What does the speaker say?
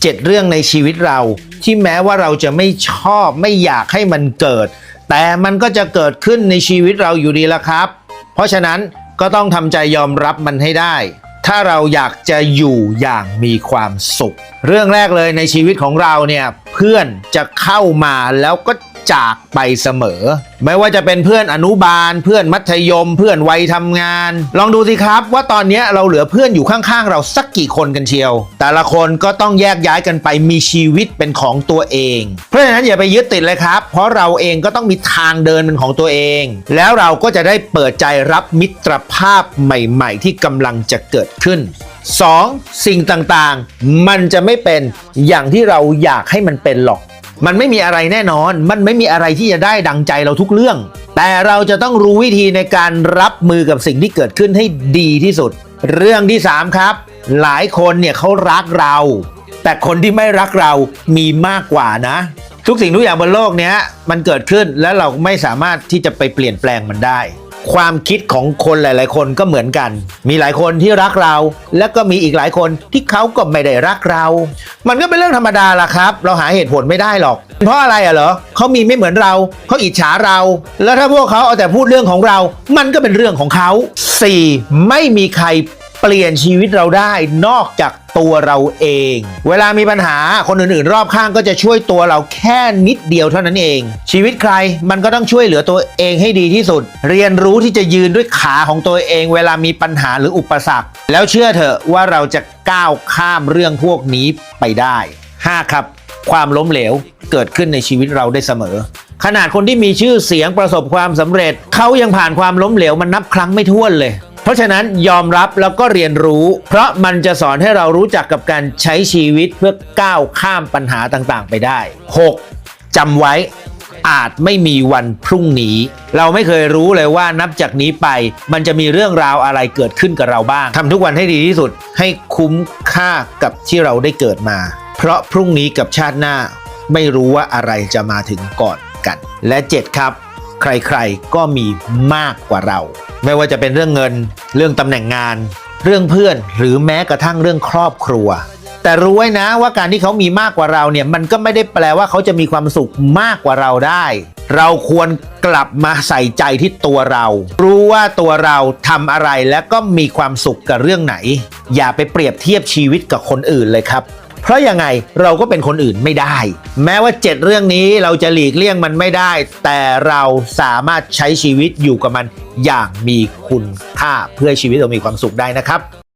7 เรื่องในชีวิตเรา ที่แม้ว่าเราจะไม่ชอบไม่อยากให้มันเกิด แต่มันก็จะเกิดขึ้นในชีวิตเราอยู่ดีละครับ เพราะฉะนั้นก็ต้องทำใจยอมรับมันให้ได้ ถ้าเราอยากจะอยู่อย่างมีความสุข เรื่องแรกเลยในชีวิตของเราเนี่ยเพื่อนจะเข้ามาแล้วก็ จากไปเสมอ ไม่ว่าจะเป็นเพื่อนอนุบาล เพื่อนมัธยม เพื่อนวัยทำงาน ลองดูสิครับว่าตอนนี้เราเหลือเพื่อนอยู่ข้างๆ เราสักกี่คนกันเชียว แต่ละคนก็ต้องแยกย้ายกันไปมีชีวิตเป็นของตัวเอง เพราะฉะนั้นอย่าไปยึดติดเลยครับ เพราะเราเองก็ต้องมีทางเดินเป็นของตัวเอง แล้วเราก็จะได้เปิดใจรับมิตรภาพใหม่ๆ ที่กำลังจะเกิดขึ้น 2. สิ่งต่างๆ มันจะไม่เป็นอย่างที่เราอยากให้มันเป็นหรอก มันไม่มีอะไรแน่นอน มันไม่มีอะไรที่จะได้ดังใจเราทุกเรื่อง แต่เราจะต้องรู้วิธีในการรับมือกับสิ่งที่เกิดขึ้นให้ดีที่สุด เรื่องที่ 3 ครับ หลายคนเนี่ยเขารักเรา แต่คนที่ไม่รักเรามีมากกว่านะ ทุกสิ่งทุกอย่างบนโลกเนี้ยมันเกิดขึ้นแล้วเราไม่สามารถที่จะไปเปลี่ยนแปลงมันได้ ความคิดของคนหลาย ๆ คนก็เหมือนกัน มีหลายคนที่รักเรา แล้วก็มีอีกหลายคนที่เขาก็ไม่ได้รักเรา มันก็เป็นเรื่องธรรมดาล่ะครับ เราหาเหตุผลไม่ได้หรอก เพราะอะไรอะเหรอเขามีไม่เหมือนเรา เขาอิจฉาเรา แล้วถ้าพวกเขาเอาแต่พูดเรื่องของเรา มันก็เป็นเรื่องของเขา 4. ไม่มีใครเปลี่ยนชีวิตเราได้นอกจากตัวเราเอง เวลามีปัญหาคนอื่น ๆ รอบข้างก็จะช่วยตัวเราแค่นิด เดียวเท่านั้นเอง ชีวิตใครมันก็ต้องช่วยเหลือตัวเองให้ดีที่สุด เรียนรู้ที่จะยืนด้วยขาของตัวเอง เวลามีปัญหาหรืออุปสรรค แล้วเชื่อเถอะว่าเราจะก้าวข้ามเรื่องพวกนี้ไปได้ 5. ครับ ความล้มเหลวเกิดขึ้นในชีวิตเราได้เสมอ ขนาดคนที่มีชื่อเสียงประสบความสำเร็จ เขายังผ่านความล้มเหลวมันนับครั้งไม่ถ้วนเลยเพราะฉะนั้นยอมรับแล้วก็เรียนรู้ เพราะมันจะสอนให้เรารู้จักกับการใช้ชีวิตเพื่อก้าวข้ามปัญหาต่างๆ ไปได้ 6. จำไว้อาจไม่มีวันพรุ่งนี้ เราไม่เคยรู้เลยว่านับจากนี้ไป มันจะมีเรื่องราวอะไรเกิดขึ้นกับเราบ้างทำทุกวันให้ดีที่สุดให้คุ้มค่ากับที่เราได้เกิดมา เพราะพรุ่งนี้กับชาติหน้า ไม่รู้ว่าอะไรจะมาถึงก่อนกัน และ 7 ครับ ใครๆก็มีมากกว่าเรา ไม่ว่าจะเป็นเรื่องเงิน เรื่องตำแหน่งงาน เรื่องเพื่อน หรือแม้กระทั่งเรื่องครอบครัว แต่รู้ไว้นะว่าการที่เขามีมากกว่าเราเนี่ยมันก็ไม่ได้แปลว่าเขาจะมีความสุขมากกว่าเราได้ เราควรกลับมาใส่ใจที่ตัวเรา รู้ว่าตัวเราทำอะไรและก็มีความสุขกับเรื่องไหน อย่าไปเปรียบเทียบชีวิตกับคนอื่นเลยครับเพราะยังไงเราก็เป็นคนอื่นไม่ได้ แม้ว่า 7 เรื่องนี้เราจะหลีกเลี่ยงมันไม่ได้ แต่เราสามารถใช้ชีวิตอยู่กับมันอย่างมีคุณค่าเพื่อชีวิตเรามีความสุขได้นะครับ